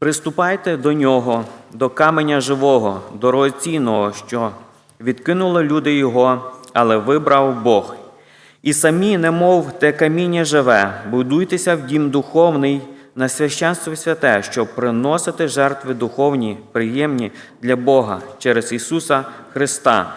Приступайте до нього, до каменя живого, дорогоцінного, що відкинули люди його, але вибрав Бог. І самі, немов те каміння живе, будуйтеся в дім духовний на священство святе, щоб приносити жертви духовні, приємні для Бога через Ісуса Христа.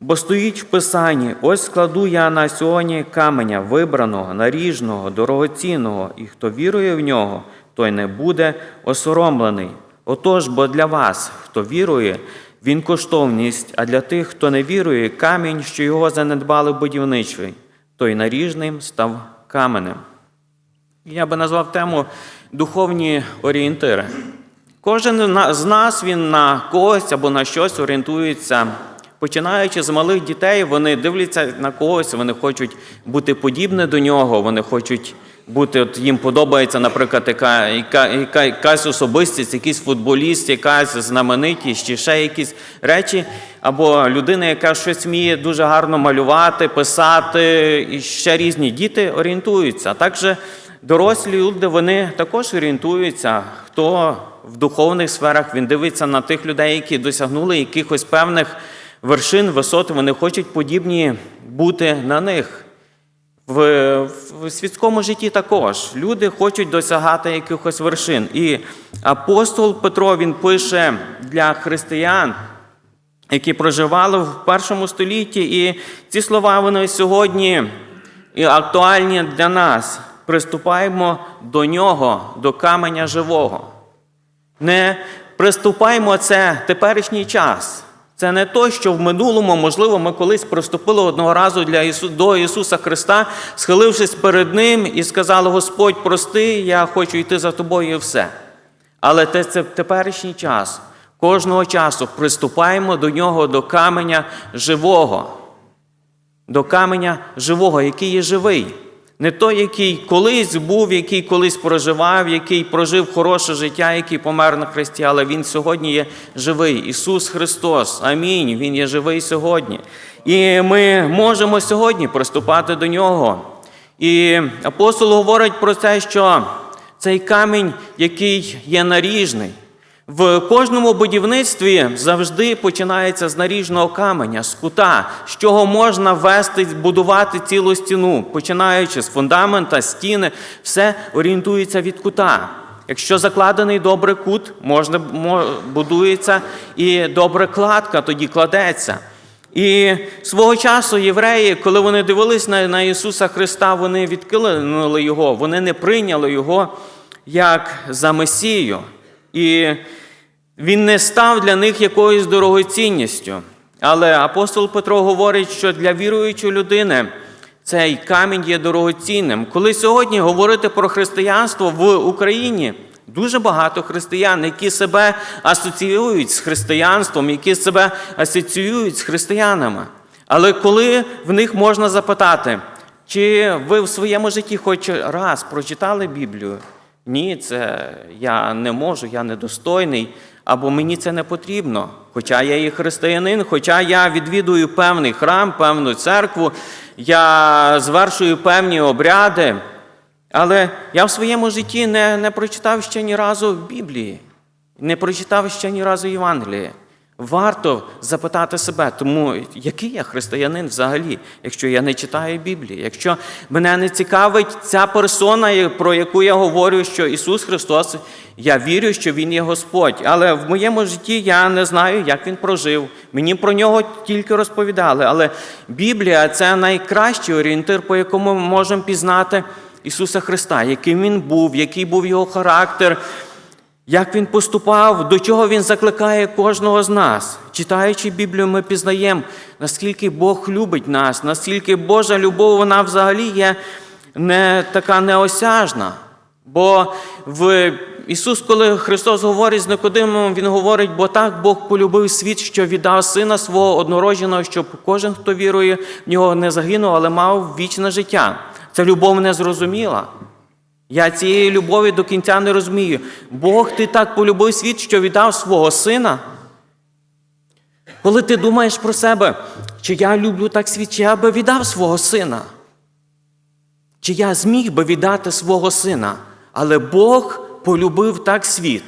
Бо стоїть в Писанні, ось складу я на сьогодні каменя вибраного, наріжного, дорогоцінного, і хто вірує в нього, той не буде осоромлений. Отож, бо для вас, хто вірує, він коштовність, а для тих, хто не вірує, камінь, що його занедбали будівничий, той наріжним став каменем. Я би назвав тему духовні орієнтири. Кожен з нас він на когось або на щось орієнтується. Починаючи з малих дітей, вони дивляться на когось, вони хочуть бути подібні до нього, вони хочуть бути, от їм подобається, наприклад, яка, яка, яка, якась особистість, якийсь футболіст, якась знаменитість чи ще якісь речі, або людина, яка щось вміє дуже гарно малювати, писати, і ще різні діти орієнтуються. А також Дорослі люди вони також орієнтуються, хто в духовних сферах він дивиться на тих людей, які досягнули якихось певних вершин, висот, вони хочуть подібні бути на них. В, в світському житті також люди хочуть досягати якихось вершин. І апостол Петро він пише для християн, які проживали в першому столітті, і ці слова вони сьогодні і актуальні для нас. Приступаємо до нього, до каменя живого. Не приступаємо це теперішній час. Це не то, що в минулому, можливо, ми колись приступили одного разу для Ісу, до Ісуса Христа, схилившись перед Ним і сказали: Господь, прости, я хочу йти за тобою і все. Але це, це теперішній час. Кожного часу приступаємо до нього, до каменя живого, до каменя живого, який є живий. Не той, який колись був, який колись проживав, який прожив хороше життя, який помер на Христі, але Він сьогодні є живий. Ісус Христос. Амінь. Він є живий сьогодні. І ми можемо сьогодні приступати до Нього. І апостол говорить про те, що цей камінь, який є наріжний. В кожному будівництві завжди починається з наріжного каменя, з кута, з чого можна вести, будувати цілу стіну, починаючи з фундамента, стіни, все орієнтується від кута. Якщо закладений добре кут, можна будується і добра кладка, тоді кладеться. І свого часу євреї, коли вони дивились на, на Ісуса Христа, вони відкинули Його, вони не прийняли Його як за Месію. І він не став для них якоюсь дорогоцінністю. Але апостол Петро говорить, що для віруючої людини цей камінь є дорогоцінним. Коли сьогодні говорити про християнство в Україні, дуже багато християн, які себе асоціюють з християнством, які себе асоціюють з християнами. Але коли в них можна запитати, чи ви в своєму житті хоч раз прочитали Біблію? Ні, це я не можу, я недостойний, або мені це не потрібно. Хоча я є християнин, хоча я відвідую певний храм, певну церкву, я звершую певні обряди, але я в своєму житті не, не прочитав ще ні разу Біблії, не прочитав ще ні разу Євангелії. Варто запитати себе, тому який я християнин взагалі, якщо я не читаю Біблії, якщо мене не цікавить ця персона, про яку я говорю, що Ісус Христос, я вірю, що Він є Господь. Але в моєму житті я не знаю, як він прожив. Мені про нього тільки розповідали. Але Біблія це найкращий орієнтир, по якому ми можемо пізнати Ісуса Христа, яким Він був, який був його характер. Як він поступав, до чого він закликає кожного з нас. Читаючи Біблію, ми пізнаємо, наскільки Бог любить нас, наскільки Божа любов вона взагалі є не така неосяжна. Бо в Ісус, коли Христос говорить з Никодимом, Він говорить, бо так Бог полюбив світ, що віддав сина свого однородженого, щоб кожен, хто вірує в нього, не загинув, але мав вічне життя. Ця любов не зрозуміла. Я цієї любові до кінця не розумію. Бог ти так полюбив світ, що віддав свого сина. Коли ти думаєш про себе, чи я люблю так світ, чи я би віддав свого сина? Чи я зміг би віддати свого сина? Але Бог полюбив так світ,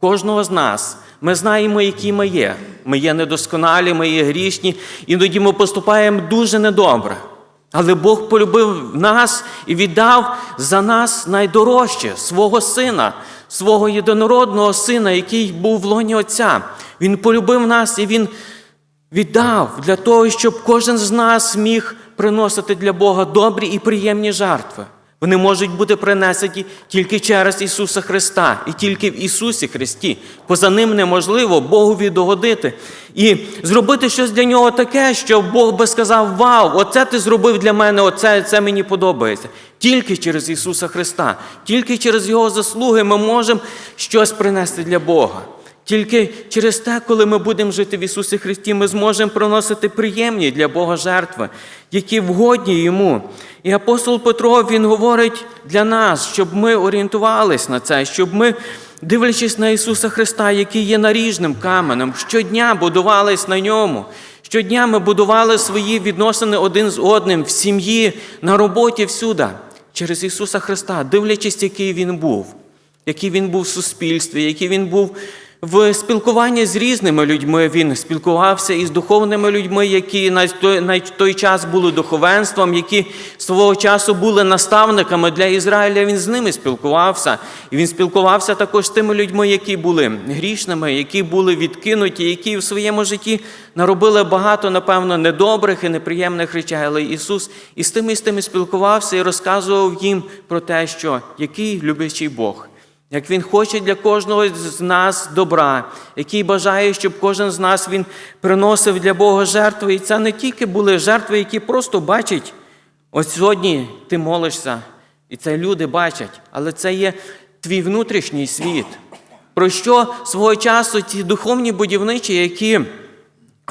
кожного з нас. Ми знаємо, які ми є. Ми є недосконалі, ми є грішні, іноді ми поступаємо дуже недобре. Але Бог полюбив нас і віддав за нас найдорожче свого сина, свого єдинородного сина, який був в лоні Отця. Він полюбив нас і Він віддав для того, щоб кожен з нас міг приносити для Бога добрі і приємні жертви. Вони можуть бути принесені тільки через Ісуса Христа і тільки в Ісусі Христі. Поза ним неможливо Богові догодити і зробити щось для нього таке, що Бог би сказав: Вау, оце ти зробив для мене, оце це мені подобається. Тільки через Ісуса Христа, тільки через Його заслуги ми можемо щось принести для Бога. Тільки через те, коли ми будемо жити в Ісусі Христі, ми зможемо приносити приємні для Бога жертви, які вгодні Йому. І апостол Петро він говорить для нас, щоб ми орієнтувались на це, щоб ми, дивлячись на Ісуса Христа, який є наріжним каменем, щодня будувались на ньому. Щодня ми будували свої відносини один з одним в сім'ї, на роботі, всюди, через Ісуса Христа, дивлячись, який Він був який він був в суспільстві, який він був в спілкуванні з різними людьми. Він спілкувався із духовними людьми, які на той, на той час були духовенством, які свого часу були наставниками для Ізраїля. Він з ними спілкувався. І він спілкувався також з тими людьми, які були грішними, які були відкинуті, які в своєму житті наробили багато, напевно, недобрих і неприємних речей. Але Ісус і з тими, і з тими спілкувався і розказував їм про те, що який люблячий Бог. Як Він хоче для кожного з нас добра, який бажає, щоб кожен з нас він приносив для Бога жертви. І це не тільки були жертви, які просто бачать, ось сьогодні ти молишся, і це люди бачать, але це є твій внутрішній світ. Про що свого часу ті духовні будівничі, які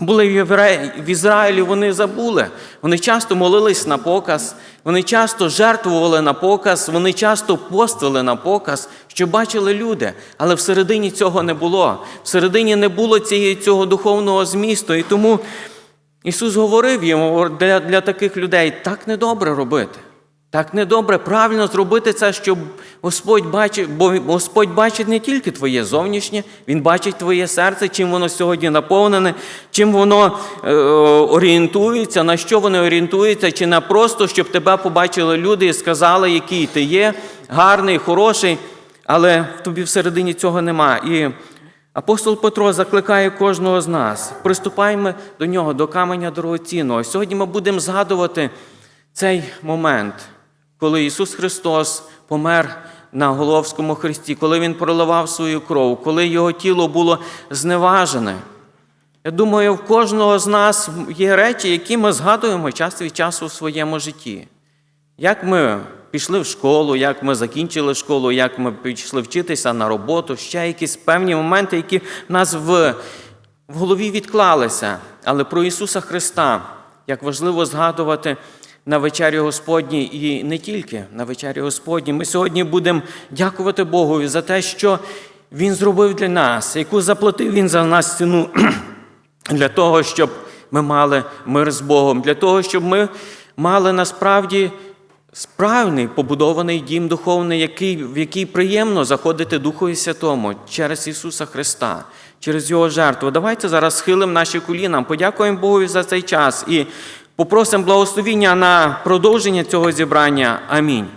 були в Ізраїлі, вони забули. Вони часто молились на показ, вони часто жертвували на показ, вони часто постили на показ, що бачили люди. Але всередині цього не було. Всередині не було цього духовного змісту. І тому Ісус говорив йому для, для таких людей так недобре робити. Так недобре, правильно зробити це, щоб Господь бачив, бо Господь бачить не тільки твоє зовнішнє, Він бачить твоє серце, чим воно сьогодні наповнене, чим воно е, орієнтується, на що воно орієнтується, чи на просто, щоб тебе побачили люди і сказали, який ти є, гарний, хороший, але в тобі всередині цього нема. І апостол Петро закликає кожного з нас. Приступаємо до нього, до каменя дорогоцінного. Сьогодні ми будемо згадувати цей момент, коли Ісус Христос помер на Головському хресті, коли Він проливав свою кров, коли Його тіло було зневажене. Я думаю, в кожного з нас є речі, які ми згадуємо час від часу в своєму житті. Як ми пішли в школу, як ми закінчили школу, як ми пішли вчитися на роботу, ще якісь певні моменти, які в нас в, в голові відклалися. Але про Ісуса Христа, як важливо згадувати на вечері Господній і не тільки на вечері Господній. Ми сьогодні будемо дякувати Богові за те, що Він зробив для нас, яку заплатив Він за нас ціну для того, щоб ми мали мир з Богом, для того, щоб ми мали насправді справний побудований дім духовний, який, в який приємно заходити Духові Святому через Ісуса Христа, через Його жертву. Давайте зараз схилимо наші коліна, подякуємо Богові за цей час і попросимо благословіння на продовження цього зібрання. Амінь.